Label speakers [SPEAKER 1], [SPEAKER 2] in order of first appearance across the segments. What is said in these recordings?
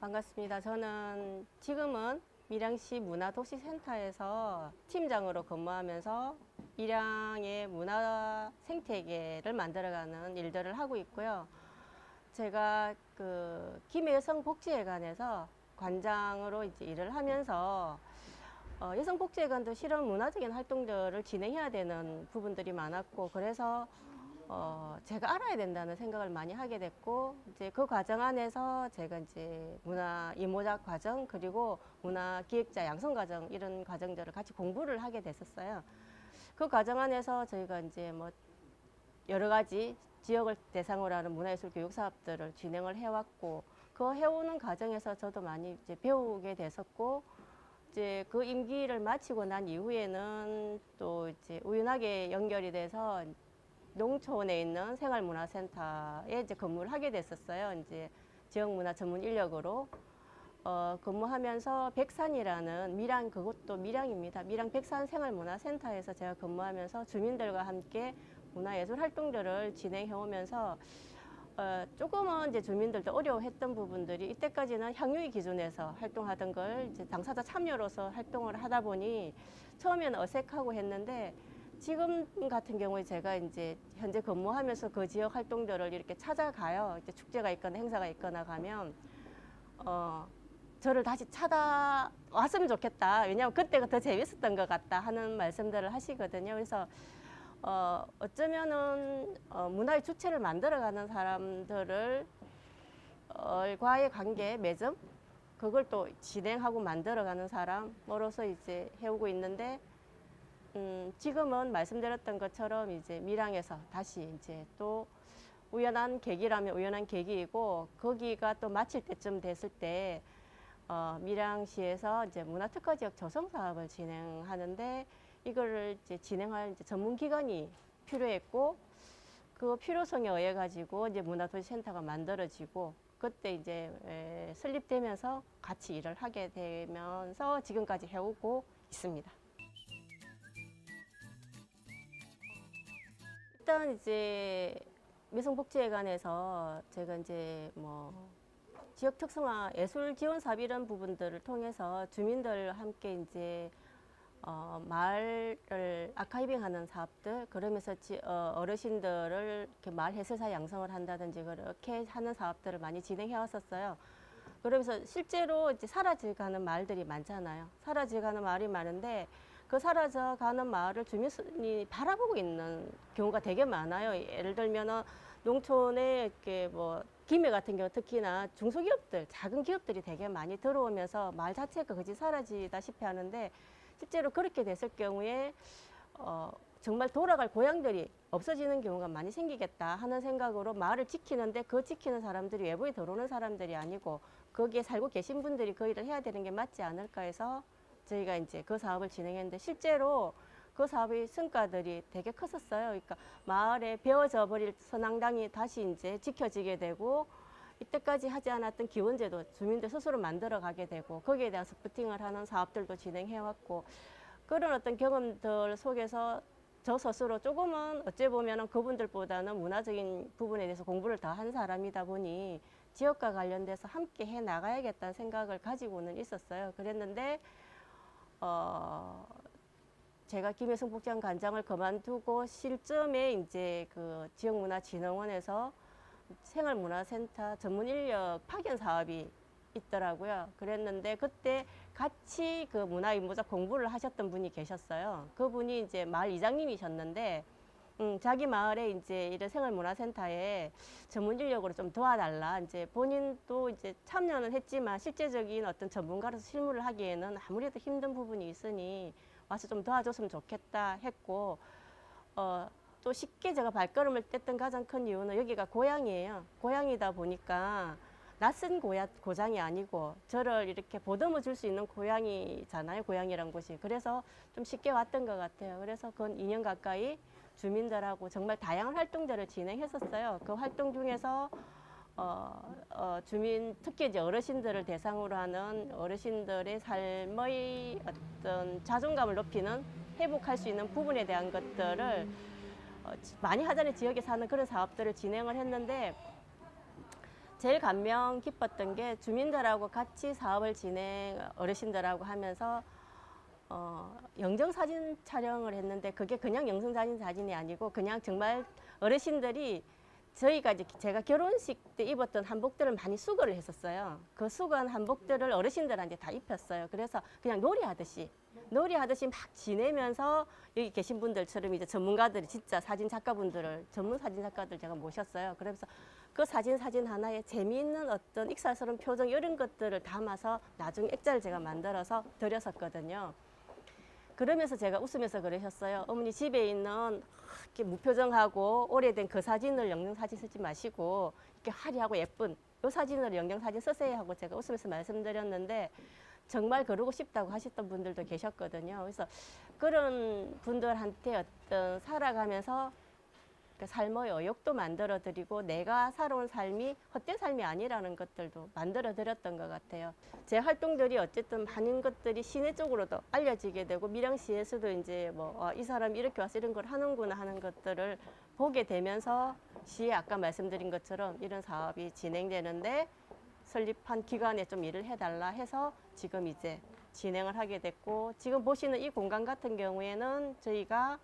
[SPEAKER 1] 반갑습니다. 저는 지금은 밀양시 문화도시센터에서 팀장으로 근무하면서 밀양의 문화 생태계를 만들어가는 일들을 하고 있고요. 제가 그 김해여성복지회관에서 관장으로 이제 일을 하면서 어, 여성복지회관도 실은 문화적인 활동들을 진행해야 되는 부분들이 많았고 그래서 어, 제가 알아야 된다는 생각을 많이 하게 됐고 이제 그 과정 안에서 제가 이제 문화 이모작 과정 그리고 문화 기획자 양성 과정 이런 과정들을 같이 공부를 하게 됐었어요. 그 과정 안에서 저희가 이제 뭐 여러 가지 지역을 대상으로 하는 문화예술 교육 사업들을 진행을 해왔고 그 해오는 과정에서 저도 많이 이제 배우게 됐었고 이제 그 임기를 마치고 난 이후에는 또 이제 우연하게 연결이 돼서 농촌에 있는 생활문화센터에 이제 근무를 하게 됐었어요. 이제 지역문화 전문 인력으로 어, 근무하면서 백산이라는 밀양 그것도 밀양입니다. 밀양 백산 생활문화센터에서 제가 근무하면서 주민들과 함께 문화예술 활동들을 진행해 오면서 어, 조금은 이제 주민들도 어려워했던 부분들이 이때까지는 향유의 기준에서 활동하던 걸 이제 당사자 참여로서 활동을 하다 보니 처음에는 어색하고 했는데 지금 같은 경우에 제가 이제 현재 근무하면서 그 지역 활동들을 이렇게 찾아가요. 이제 축제가 있거나 행사가 있거나 가면 어 저를 다시 찾아왔으면 좋겠다. 왜냐하면 그때가 더 재밌었던 것 같다 하는 말씀들을 하시거든요. 그래서 어 어쩌면은 어, 문화의 주체를 만들어가는 사람들을 어, 과의 관계 매점 그걸 또 진행하고 만들어가는 사람으로서 이제 해오고 있는데 음, 지금은 말씀드렸던 것처럼 이제 밀양에서 다시 이제 또 우연한 계기라면 우연한 계기이고 거기가 또 마칠 때쯤 됐을 때 어, 밀양시에서 이제 문화특화 지역 조성 사업을 진행하는데 이거를 이제 진행할 이제 전문 기관이 필요했고 그 필요성에 의해 가지고 이제 문화도시센터가 만들어지고 그때 이제 에, 설립되면서 같이 일을 하게 되면서 지금까지 해오고 있습니다. 일단 이제 미성복지회관에서 제가 이제 뭐 지역 특성화 예술 지원 사업 이런 부분들을 통해서 주민들 함께 이제 어, 마을을 아카이빙하는 사업들 그러면서 지, 어, 어르신들을 이렇게 마을 해설사 양성을 한다든지 그렇게 하는 사업들을 많이 진행해 왔었어요. 그러면서 실제로 이제 사라져가는 마을들이 많잖아요. 사라져가는 마을이 많은데 그 사라져가는 마을을 주민이 바라보고 있는 경우가 되게 많아요. 예를 들면은 농촌에 이렇게 뭐 김해 같은 경우 특히나 중소기업들, 작은 기업들이 되게 많이 들어오면서 마을 자체가 그지 사라지다시피 하는데 실제로 그렇게 됐을 경우에 어, 정말 돌아갈 고향들이 없어지는 경우가 많이 생기겠다 하는 생각으로 마을을 지키는데 그 지키는 사람들이 외부에 들어오는 사람들이 아니고 거기에 살고 계신 분들이 그 일을 해야 되는 게 맞지 않을까 해서 저희가 이제 그 사업을 진행했는데 실제로 그 사업의 성과들이 되게 컸었어요. 그러니까 마을에 베어져 버릴 선앙당이 다시 이제 지켜지게 되고 이때까지 하지 않았던 기원제도 주민들 스스로 만들어 가게 되고 거기에 대한 스프팅을 하는 사업들도 진행해 왔고 그런 어떤 경험들 속에서 저 스스로 조금은 어찌 보면은 그분들보다는 문화적인 부분에 대해서 공부를 더 한 사람이다 보니 지역과 관련돼서 함께 해 나가야겠다는 생각을 가지고는 있었어요. 그랬는데 어 제가 김혜성 복지관 관장을 그만두고 실점에 이제 그 지역문화진흥원에서 생활문화센터 전문 인력 파견 사업이 있더라고요. 그랬는데 그때 같이 그 문화인모작 공부를 하셨던 분이 계셨어요. 그분이 이제 마을 이장님이셨는데 음, 자기 마을에 이제 이런 생활문화센터에 전문 인력으로 좀 도와달라. 이제 본인도 이제 참여는 했지만 실제적인 어떤 전문가로서 실무를 하기에는 아무래도 힘든 부분이 있으니 와서 좀 도와줬으면 좋겠다 했고, 어, 또 쉽게 제가 발걸음을 뗐던 가장 큰 이유는 여기가 고향이에요. 고향이다 보니까 낯선 고야, 고장이 아니고 저를 이렇게 보듬어 줄 수 있는 고향이잖아요. 고향이란 곳이. 그래서 좀 쉽게 왔던 것 같아요. 그래서 건 2년 가까이 주민들하고 정말 다양한 활동들을 진행했었어요. 그 활동 중에서 어, 어, 주민 특히 이제 어르신들을 대상으로 하는 어르신들의 삶의 어떤 자존감을 높이는 회복할 수 있는 부분에 대한 것들을 어, 지- 많이 하자는 지역에 사는 그런 사업들을 진행을 했는데 제일 감명 깊었던 게 주민들하고 같이 사업을 진행 어르신들하고 하면서 어, 영정 사진 촬영을 했는데 그게 그냥 영상 사진 사진이 아니고 그냥 정말 어르신들이 저희가 이제 제가 결혼식 때 입었던 한복들을 많이 수거를 했었어요. 그 수거한 한복들을 어르신들한테 다 입혔어요. 그래서 그냥 놀이하듯이 놀이하듯이 막 지내면서 여기 계신 분들처럼 이제 전문가들이 진짜 사진 작가분들을 전문 사진 작가들 제가 모셨어요. 그래서 그 사진 사진 하나에 재미있는 어떤 익살스러운 표정 이런 것들을 담아서 나중에 액자를 제가 만들어서 드렸었거든요. 그러면서 제가 웃으면서 그러셨어요. 어머니 집에 있는 이렇게 무표정하고 오래된 그 사진을 영정 사진 쓰지 마시고 이렇게 화려하고 예쁜 이 사진을 영정 사진 쓰세요 하고 제가 웃으면서 말씀드렸는데 정말 그러고 싶다고 하셨던 분들도 계셨거든요. 그래서 그런 분들한테 어떤 살아가면서 그 삶의 의욕도 만들어 드리고 내가 살아온 삶이 헛된 삶이 아니라는 것들도 만들어 드렸던 것 같아요. 제 활동들이 어쨌든 많은 것들이 시내 쪽으로도 알려지게 되고 밀양시에서도 이제 뭐 이 사람이 이렇게 와서 이런 걸 하는구나 하는 것들을 보게 되면서 시에 아까 말씀드린 것처럼 이런 사업이 진행되는데 설립한 기관에 좀 일을 해달라 해서 지금 이제 진행을 하게 됐고 지금 보시는 이 공간 같은 경우에는 저희가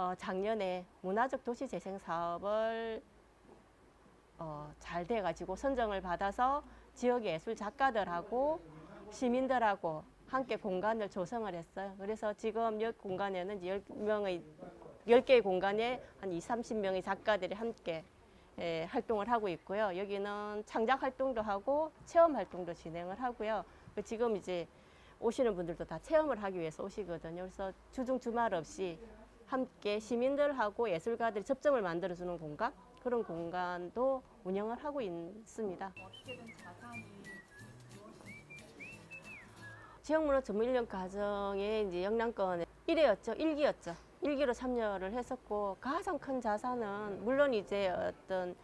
[SPEAKER 1] 어, 작년에 문화적 도시 재생 사업을 어, 잘 돼가지고 선정을 받아서 지역 예술 작가들하고 시민들하고 함께 공간을 조성을 했어요. 그래서 지금 이 공간에는 이제 10명의 10개의 공간에 한 2, 30명의 작가들이 함께 예, 활동을 하고 있고요. 여기는 창작 활동도 하고 체험 활동도 진행을 하고요. 그 지금 이제 오시는 분들도 다 체험을 하기 위해서 오시거든요. 그래서 주중 주말 없이 함께 시민들하고 예술가들이 접점을 만들어주는 공간 그런 공간도 운영을 하고 있습니다. 지역문화 전문인력 과정의 이제 영남권의 1회였죠. 일기였죠일기로 참여를 했었고 가장 큰 자산은 물론 이제 어떤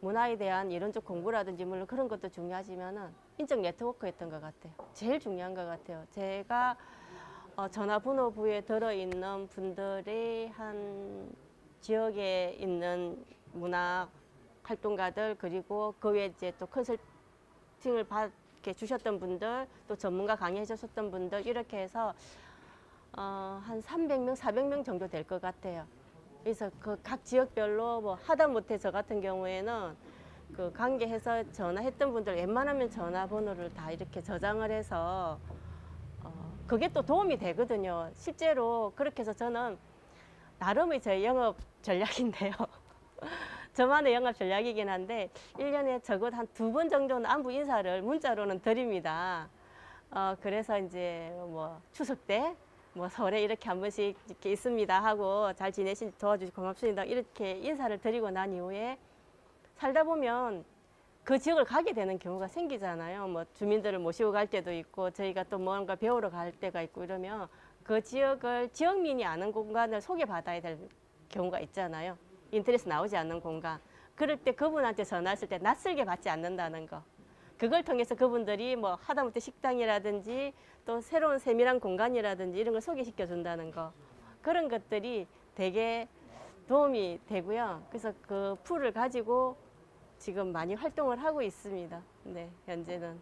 [SPEAKER 1] 문화에 대한 이론적 공부라든지 물론 그런 것도 중요하지만은 인적 네트워크였던 것 같아요. 제일 중요한 것 같아요. 제가 어, 전화번호부에 들어있는 분들이 한 지역에 있는 문화 활동가들 그리고 그 외에 이제 또 컨설팅을 받게 주셨던 분들 또 전문가 강의해 주셨던 분들 이렇게 해서 어, 한 300명, 400명 정도 될 것 같아요. 그래서 그 각 지역별로 뭐 하다 못해 저 같은 경우에는 그 관계해서 전화했던 분들 웬만하면 전화번호를 다 이렇게 저장을 해서 어, 그게 또 도움이 되거든요. 실제로 그렇게 해서 저는 나름의 제 영업 전략인데요. 저만의 영업 전략이긴 한데 일년에 적어도 한 두 번 정도는 안부 인사를 문자로는 드립니다. 어, 그래서 이제 뭐 추석 때, 뭐 설에 이렇게 한 번씩 이렇게 있습니다 하고 잘 지내신 도와주시 고맙습니다. 이렇게 인사를 드리고 난 이후에 살다 보면 그 지역을 가게 되는 경우가 생기잖아요. 뭐 주민들을 모시고 갈 때도 있고 저희가 또 뭔가 배우러 갈 때가 있고 이러면 그 지역을 지역민이 아는 공간을 소개받아야 될 경우가 있잖아요. 인터넷에 나오지 않는 공간. 그럴 때 그분한테 전화했을 때 낯설게 받지 않는다는 거. 그걸 통해서 그분들이 뭐 하다못해 식당이라든지 또 새로운 세밀한 공간이라든지 이런 걸 소개시켜 준다는 거. 그런 것들이 되게 도움이 되고요. 그래서 그 풀을 가지고 지금 많이 활동을 하고 있습니다. 네, 현재는.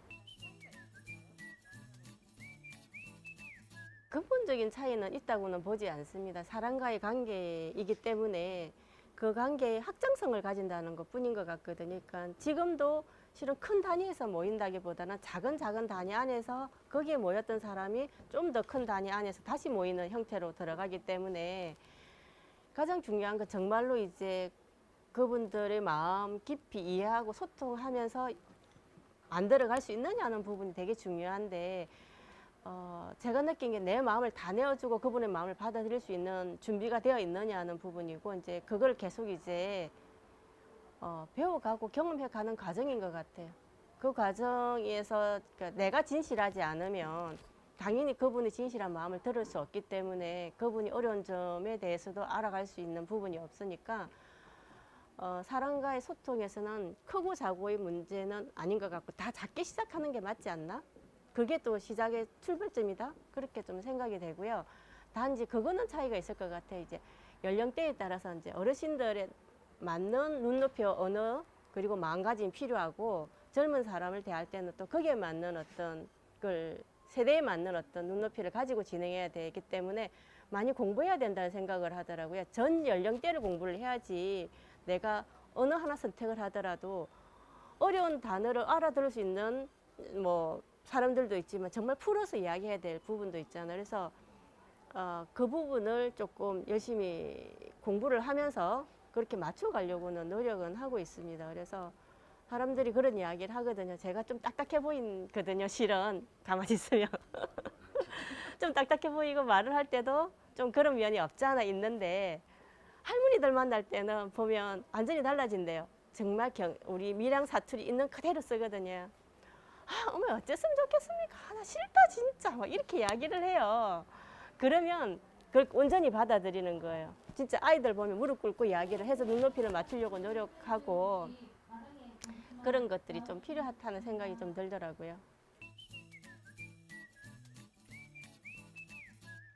[SPEAKER 1] 근본적인 차이는 있다고는 보지 않습니다. 사람과의 관계이기 때문에 그 관계의 확장성을 가진다는 것 뿐인 것 같거든요. 그러니까 지금도 실은 큰 단위에서 모인다기보다는 작은 작은 단위 안에서 거기에 모였던 사람이 좀 더 큰 단위 안에서 다시 모이는 형태로 들어가기 때문에 가장 중요한 건 정말로 이제 그분들의 마음 깊이 이해하고 소통하면서 만들어갈 수 있느냐는 부분이 되게 중요한데 어, 제가 느낀 게 내 마음을 다 내어주고 그분의 마음을 받아들일 수 있는 준비가 되어 있느냐는 부분이고 이제 그걸 계속 이제 어, 배워가고 경험해가는 과정인 것 같아요. 그 과정에서 그러니까 내가 진실하지 않으면 당연히 그분의 진실한 마음을 들을 수 없기 때문에 그분이 어려운 점에 대해서도 알아갈 수 있는 부분이 없으니까 어, 사람과의 소통에서는 크고 작고의 문제는 아닌 것 같고 다 작게 시작하는 게 맞지 않나? 그게 또 시작의 출발점이다. 그렇게 좀 생각이 되고요. 단지 그거는 차이가 있을 것 같아요. 이제 연령대에 따라서 이제 어르신들의 맞는 눈높이 언어 그리고 마음가짐이 필요하고 젊은 사람을 대할 때는 또 거기에 맞는 어떤 걸 세대에 맞는 어떤 눈높이를 가지고 진행해야 되기 때문에 많이 공부해야 된다는 생각을 하더라고요. 전 연령대를 공부를 해야지 내가 어느 하나 선택을 하더라도 어려운 단어를 알아들을 수 있는 뭐 사람들도 있지만 정말 풀어서 이야기해야 될 부분도 있잖아요. 그래서 어, 그 부분을 조금 열심히 공부를 하면서 그렇게 맞춰가려고는 노력은 하고 있습니다. 그래서 사람들이 그런 이야기를 하거든요. 제가 좀 딱딱해 보이거든요. 실은 가만히 있으면 좀 딱딱해 보이고 말을 할 때도 좀 그런 면이 없지 않아 있는데 할머니들 만날 때는 보면 완전히 달라진대요. 정말 경, 우리 미량 사투리 있는 그대로 쓰거든요. 아, 어머 어쨌으면 좋겠습니까? 아, 나 싫다 진짜 막 이렇게 이야기를 해요. 그러면 그걸 온전히 받아들이는 거예요. 진짜 아이들 보면 무릎 꿇고 이야기를 해서 눈높이를 맞추려고 노력하고 그런 것들이 좀 필요하다는 생각이 좀 들더라고요.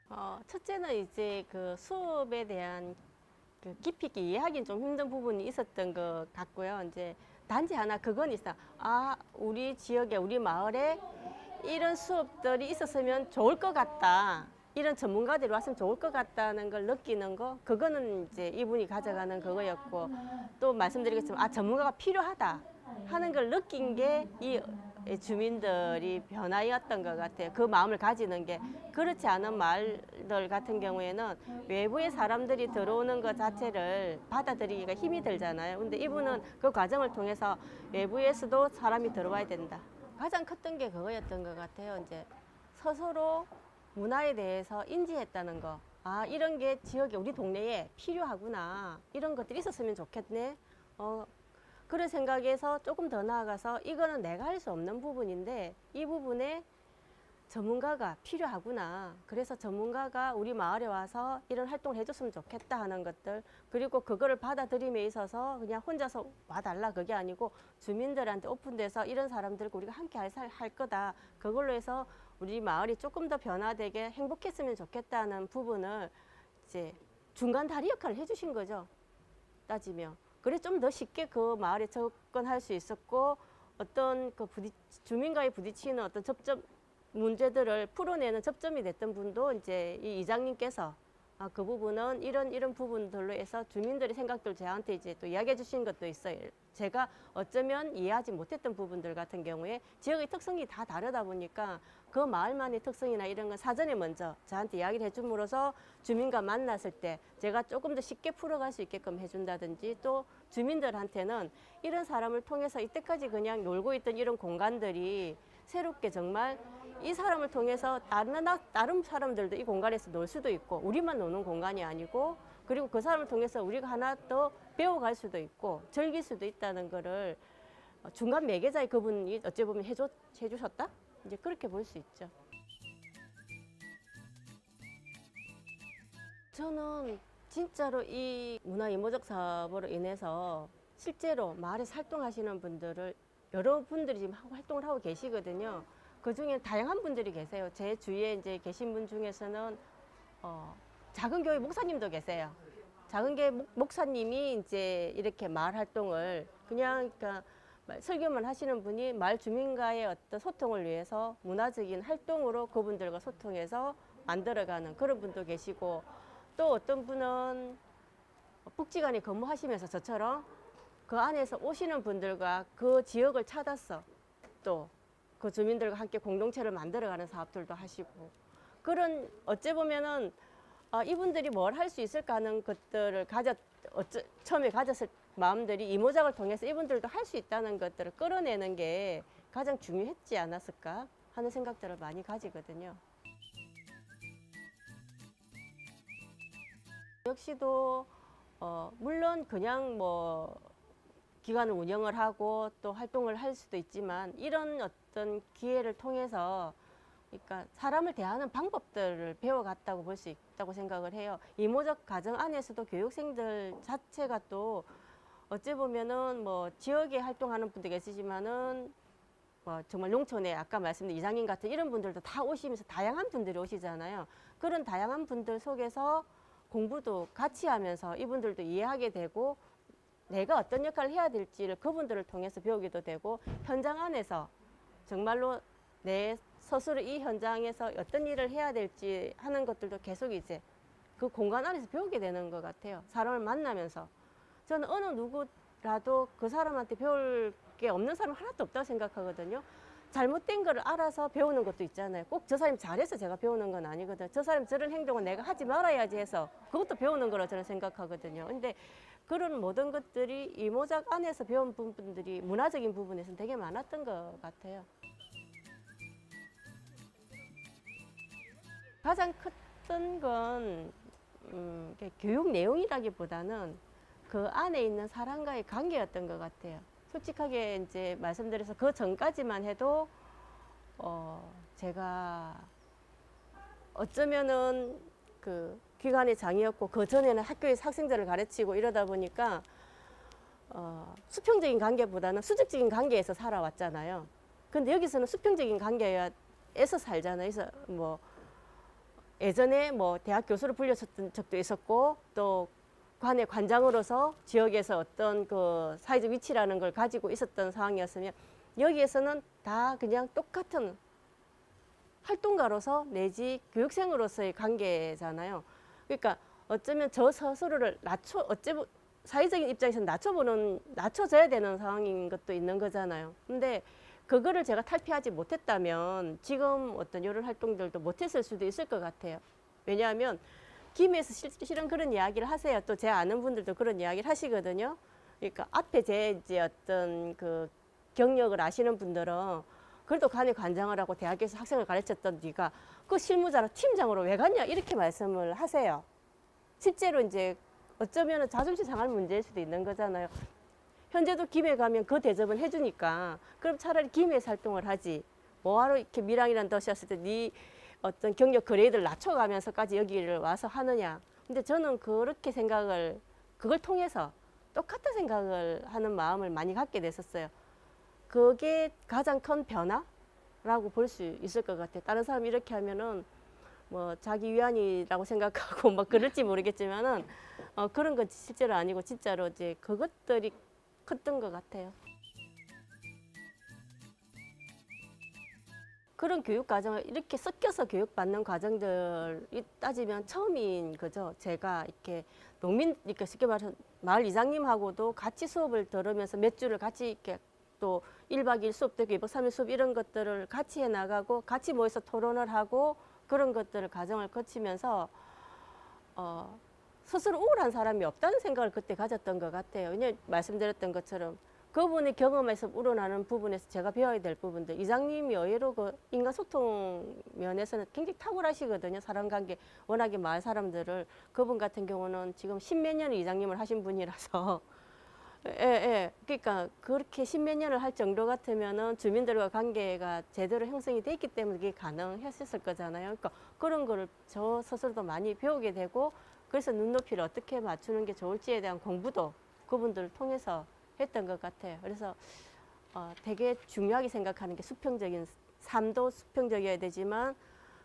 [SPEAKER 1] 어, 첫째는 이제 그 수업에 대한 그 깊이 있게 이해하기는 좀 힘든 부분이 있었던 것 같고요. 이제 단지 하나 그건 있어. 아, 우리 지역에 우리 마을에 이런 수업들이 있었으면 좋을 것 같다. 이런 전문가들이 왔으면 좋을 것 같다는 걸 느끼는 거, 그거는 이제 이분이 가져가는 그거였고, 또 말씀드리겠지만, 아, 전문가가 필요하다 하는 걸 느낀 게 이 주민들이 변화였던 것 같아요. 그 마음을 가지는 게. 그렇지 않은 마을들 같은 경우에는 외부의 사람들이 들어오는 것 자체를 받아들이기가 힘이 들잖아요. 근데 이분은 그 과정을 통해서 외부에서도 사람이 들어와야 된다. 가장 컸던 게 그거였던 것 같아요. 이제 스스로 문화에 대해서 인지했다는 거. 아, 이런 게 지역에 우리 동네에 필요하구나. 이런 것들이 있었으면 좋겠네. 어, 그런 생각에서 조금 더 나아가서 이거는 내가 할 수 없는 부분인데 이 부분에 전문가가 필요하구나. 그래서 전문가가 우리 마을에 와서 이런 활동을 해줬으면 좋겠다 하는 것들 그리고 그거를 받아들임에 있어서 그냥 혼자서 와달라 그게 아니고 주민들한테 오픈돼서 이런 사람들과 우리가 함께 할, 살- 할 거다. 그걸로 해서 우리 마을이 조금 더 변화되게 행복했으면 좋겠다는 부분을 이제 중간 다리 역할을 해주신 거죠. 따지면. 그래 좀 더 쉽게 그 마을에 접근할 수 있었고 어떤 그 부딪, 주민과의 부딪히는 어떤 접점 문제들을 풀어내는 접점이 됐던 분도 이제 이 이장님께서 아, 그 부분은 이런 이런 부분들로 해서 주민들의 생각들 저한테 이제 또 이야기해 주신 것도 있어요. 제가 어쩌면 이해하지 못했던 부분들 같은 경우에 지역의 특성이 다 다르다 보니까 그 마을만의 특성이나 이런 건 사전에 먼저 저한테 이야기를 해줌으로써 주민과 만났을 때 제가 조금 더 쉽게 풀어갈 수 있게끔 해준다든지 또 주민들한테는 이런 사람을 통해서 이때까지 그냥 놀고 있던 이런 공간들이 새롭게 정말 이 사람을 통해서 다른, 나- 다른 사람들도 이 공간에서 놀 수도 있고 우리만 노는 공간이 아니고 그리고 그 사람을 통해서 우리가 하나 더 배워갈 수도 있고 즐길 수도 있다는 거를 어, 중간 매개자의 그분이 어찌 보면 해줘, 해주셨다? 이제 그렇게 볼 수 있죠. 저는 진짜로 이 문화 이모적 사업으로 인해서 실제로 마을에서 활동하시는 분들을 여러분들이 지금 활동을 하고 계시거든요. 그 중에 다양한 분들이 계세요. 제 주위에 이제 계신 분 중에서는 어, 작은 교회 목사님도 계세요. 작은 교회 목- 목사님이 이제 이렇게 마을 활동을 그냥 그러니까 말- 설교만 하시는 분이 마을 주민과의 어떤 소통을 위해서 문화적인 활동으로 그분들과 소통해서 만들어가는 그런 분도 계시고 또 어떤 분은 복지관에 근무하시면서 저처럼 그 안에서 오시는 분들과 그 지역을 찾아서 또 그 주민들과 함께 공동체를 만들어가는 사업들도 하시고 그런 어찌 보면은 아, 이분들이 뭘 할 수 있을까 하는 것들을 가졌 어쩌, 처음에 가졌을 마음들이 이 모작을 통해서 이분들도 할 수 있다는 것들을 끌어내는 게 가장 중요했지 않았을까 하는 생각들을 많이 가지거든요. 역시도 어, 물론 그냥 뭐 기관을 운영을 하고 또 활동을 할 수도 있지만 이런 어떤 기회를 통해서 그러니까 사람을 대하는 방법들을 배워갔다고 볼 수 있다고 생각을 해요. 이모적 가정 안에서도 교육생들 자체가 또 어찌 보면은 뭐 지역에 활동하는 분도 계시지만은 뭐 정말 농촌에 아까 말씀드린 이장님 같은 이런 분들도 다 오시면서 다양한 분들이 오시잖아요. 그런 다양한 분들 속에서 공부도 같이 하면서 이분들도 이해하게 되고 내가 어떤 역할을 해야 될지를 그분들을 통해서 배우기도 되고 현장 안에서 정말로 내 스스로 이 현장에서 어떤 일을 해야 될지 하는 것들도 계속 이제 그 공간 안에서 배우게 되는 것 같아요. 사람을 만나면서 저는 어느 누구라도 그 사람한테 배울 게 없는 사람 하나도 없다고 생각하거든요. 잘못된 거를 알아서 배우는 것도 있잖아요. 꼭 저 사람이 잘해서 제가 배우는 건 아니거든요. 저 사람 저런 행동은 내가 하지 말아야지 해서 그것도 배우는 거라 저는 생각하거든요. 근데 그런 모든 것들이 이 모작 안에서 배운 부분들이 문화적인 부분에서는 되게 많았던 것 같아요. 가장 컸던 건 음, 교육 내용이라기보다는 그 안에 있는 사람과의 관계였던 것 같아요. 솔직하게 이제 말씀드려서 그 전까지만 해도 어, 제가 어쩌면은 그 기관의 장이었고 그 전에는 학교에서 학생들을 가르치고 이러다 보니까 어, 수평적인 관계보다는 수직적인 관계에서 살아왔잖아요. 근데 여기서는 수평적인 관계에서 살잖아요. 그래서 뭐 예전에 뭐 대학 교수를 불렸었던 적도 있었고 또 관의 관장으로서 지역에서 어떤 그 사회적 위치라는 걸 가지고 있었던 상황이었으면 여기에서는 다 그냥 똑같은 활동가로서 내지 교육생으로서의 관계잖아요. 그러니까 어쩌면 저 스스로를 낮춰 어째 사회적인 입장에서는 낮춰보는 낮춰져야 되는 상황인 것도 있는 거잖아요. 근데 그거를 제가 탈피하지 못했다면 지금 어떤 이런 활동들도 못했을 수도 있을 것 같아요. 왜냐하면 김에서 실- 실은 그런 이야기를 하세요. 또 제 아는 분들도 그런 이야기를 하시거든요. 그러니까 앞에 제 이제 어떤 그 경력을 아시는 분들은 그래도 간에 관장을 하고 대학에서 학생을 가르쳤던 네가 그 실무자로 팀장으로 왜 갔냐 이렇게 말씀을 하세요. 실제로 이제 어쩌면 자존심 상할 문제일 수도 있는 거잖아요. 현재도 김해 가면 그 대접은 해주니까 그럼 차라리 김해에서 활동을 하지. 뭐하러 이렇게 밀양이라는 도시 왔을 때 네 어떤 경력 그레이드를 낮춰가면서까지 여기를 와서 하느냐. 근데 저는 그렇게 생각을 그걸 통해서 똑같은 생각을 하는 마음을 많이 갖게 됐었어요. 그게 가장 큰 변화라고 볼 수 있을 것 같아요. 다른 사람 이렇게 하면은 뭐 자기 위안이라고 생각하고 막 그럴지 모르겠지만은 어, 그런 건 실제로 아니고 진짜로 이제 그것들이 컸던 것 같아요. 그런 교육 과정을 이렇게 섞여서 교육받는 과정들이 따지면 처음인 거죠. 제가 이렇게 농민, 이렇게 쉽게 말해서 마을 이장님하고도 같이 수업을 들으면서 몇 주를 같이 이렇게 또 1박 2일 수업도 있고 2박 3일 수업 이런 것들을 같이 해 나가고 같이 모여서 토론을 하고 그런 것들을 과정을 거치면서 어, 스스로 우울한 사람이 없다는 생각을 그때 가졌던 것 같아요. 왜냐면 말씀드렸던 것처럼 그분의 경험에서 우러나는 부분에서 제가 배워야 될 부분들 이장님이 의외로 그 인간 소통 면에서는 굉장히 탁월하시거든요. 사람 관계 워낙에 마을 사람들을 그분 같은 경우는 지금 십몇 년을 이장님을 하신 분이라서 예, 예. 그러니까 그렇게 십몇 년을 할 정도 같으면은 주민들과 관계가 제대로 형성이 돼 있기 때문에 그게 가능했을 거잖아요. 그러니까 그런 거를 저 스스로도 많이 배우게 되고 그래서 눈높이를 어떻게 맞추는 게 좋을지에 대한 공부도 그분들을 통해서 했던 것 같아요. 그래서 어, 되게 중요하게 생각하는 게 수평적인 삶도 수평적이어야 되지만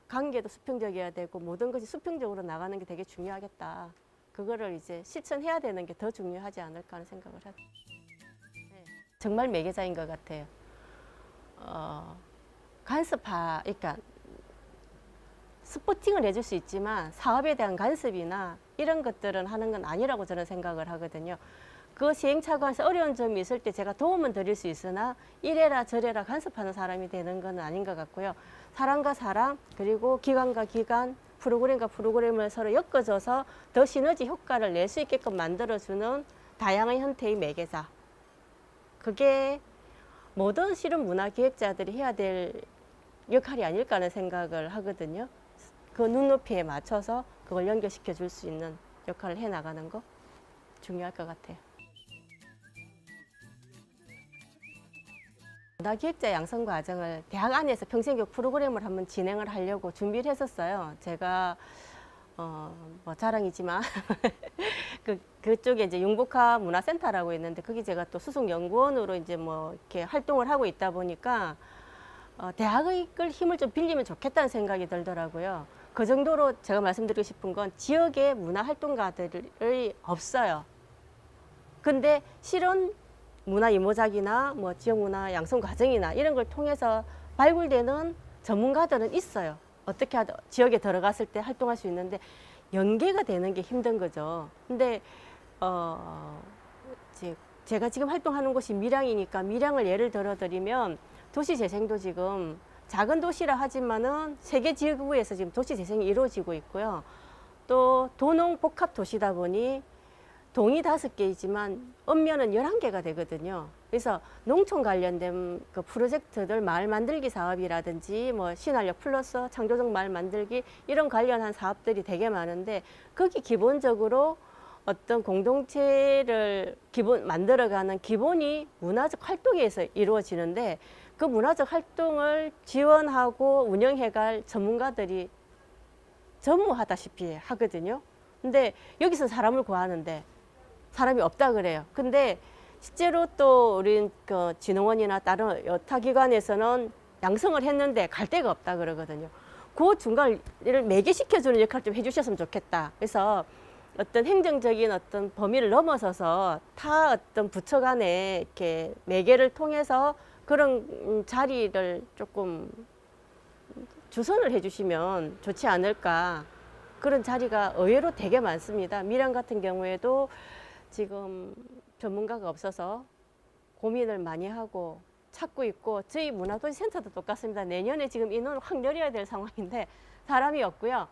[SPEAKER 1] 관계도 수평적이어야 되고 모든 것이 수평적으로 나가는 게 되게 중요하겠다. 그거를 이제 실천해야 되는 게 더 중요하지 않을까 하는 생각을 하죠. 네, 정말 매개자인 것 같아요. 어, 간섭하, 그러니까 스포팅을 해줄 수 있지만 사업에 대한 간섭이나 이런 것들은 하는 건 아니라고 저는 생각을 하거든요. 그 시행착오에서 어려운 점이 있을 때 제가 도움은 드릴 수 있으나 이래라 저래라 간섭하는 사람이 되는 건 아닌 것 같고요. 사람과 사람 그리고 기관과 기관 프로그램과 프로그램을 서로 엮어줘서 더 시너지 효과를 낼 수 있게끔 만들어주는 다양한 형태의 매개자. 그게 모든 실험 문화 기획자들이 해야 될 역할이 아닐까 하는 생각을 하거든요. 그 눈높이에 맞춰서 그걸 연결시켜 줄 수 있는 역할을 해 나가는 거 중요할 것 같아요. 문화기획자 양성 과정을 대학 안에서 평생교육 프로그램을 한번 진행을 하려고 준비를 했었어요. 제가 어, 뭐 자랑이지만 그 그쪽에 이제 융복화 문화센터라고 있는데 거기 제가 또 수석 연구원으로 이제 뭐 이렇게 활동을 하고 있다 보니까 어, 대학의 걸 힘을 좀 빌리면 좋겠다는 생각이 들더라고요. 그 정도로 제가 말씀드리고 싶은 건 지역의 문화 활동가들이 없어요. 근데 실은 문화 이모작이나 뭐 지역 문화 양성 과정이나 이런 걸 통해서 발굴되는 전문가들은 있어요. 어떻게 하든 지역에 들어갔을 때 활동할 수 있는데 연계가 되는 게 힘든 거죠. 근데 어 제가 지금 활동하는 곳이 밀양이니까 밀양을 예를 들어 드리면 도시 재생도 지금 작은 도시라 하지만은 세계 지구에서 지금 도시 재생이 이루어지고 있고요. 또 도농 복합 도시다 보니 동이 다섯 개이지만 읍면은 열한 개가 되거든요. 그래서 농촌 관련된 그 프로젝트들 마을 만들기 사업이라든지 뭐 신활력 플러스 창조적 마을 만들기 이런 관련한 사업들이 되게 많은데 거기 기본적으로 어떤 공동체를 기본 만들어가는 기본이 문화적 활동에서 이루어지는데 그 문화적 활동을 지원하고 운영해갈 전문가들이 전무하다시피 하거든요. 근데 여기서 사람을 구하는데 사람이 없다 그래요. 근데 실제로 또 우리 그 진흥원이나 다른 여타 기관에서는 양성을 했는데 갈 데가 없다 그러거든요. 그 중간을 매개시켜주는 역할 좀 해주셨으면 좋겠다. 그래서 어떤 행정적인 어떤 범위를 넘어서서 타 어떤 부처 간에 이렇게 매개를 통해서 그런 음, 자리를 조금 주선을 해주시면 좋지 않을까. 그런 자리가 의외로 되게 많습니다. 밀양 같은 경우에도 지금 전문가가 없어서 고민을 많이 하고 찾고 있고 저희 문화도시 센터도 똑같습니다. 내년에 지금 인원을 확 늘려야 될 상황인데 사람이 없고요.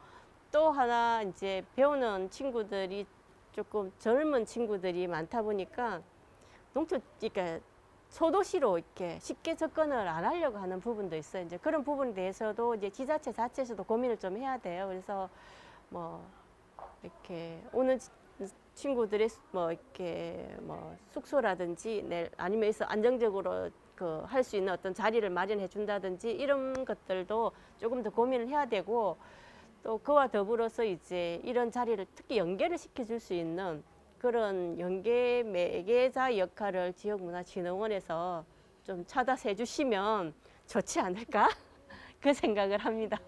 [SPEAKER 1] 또 하나 이제 배우는 친구들이 조금 젊은 친구들이 많다 보니까 농촌 그러니까 소도시로 이렇게 쉽게 접근을 안 하려고 하는 부분도 있어요. 이제 그런 부분에 대해서도 이제 지자체 자체에서도 고민을 좀 해야 돼요. 그래서 뭐 이렇게 오는 지- 친구들의 수- 뭐 이렇게 뭐 숙소라든지 내 아니면 있어 안정적으로 그 할 수 있는 어떤 자리를 마련해 준다든지 이런 것들도 조금 더 고민을 해야 되고 또 그와 더불어서 이제 이런 자리를 특히 연계를 시켜 줄 수 있는 그런 연계 매개자 역할을 지역문화진흥원에서 좀 찾아서 해주시면 좋지 않을까 그 생각을 합니다.